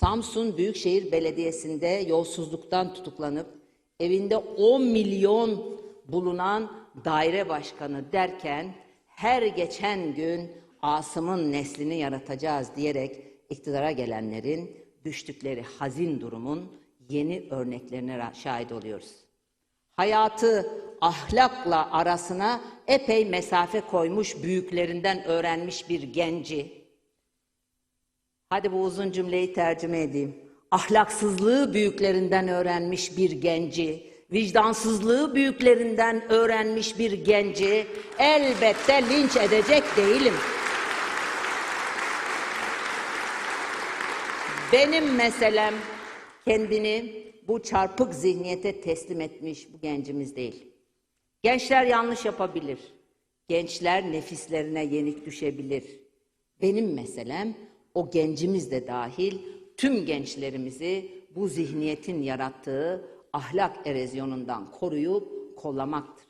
Samsun Büyükşehir Belediyesi'nde yolsuzluktan tutuklanıp evinde 10 milyon bulunan daire başkanı derken her geçen gün Asım'ın neslini yaratacağız diyerek iktidara gelenlerin düştükleri hazin durumun yeni örneklerine şahit oluyoruz. Hayatı ahlakla arasına epey mesafe koymuş büyüklerinden öğrenmiş bir genci, Hadi bu uzun cümleyi tercüme edeyim. Ahlaksızlığı büyüklerinden öğrenmiş bir genci, vicdansızlığı büyüklerinden öğrenmiş bir genci elbette linç edecek değilim. Benim meselem kendini bu çarpık zihniyete teslim etmiş bu gencimiz değil. Gençler yanlış yapabilir. Gençler nefislerine yenik düşebilir. Benim meselem o gencimiz de dahil tüm gençlerimizi bu zihniyetin yarattığı ahlak erozyonundan koruyup kollamaktır.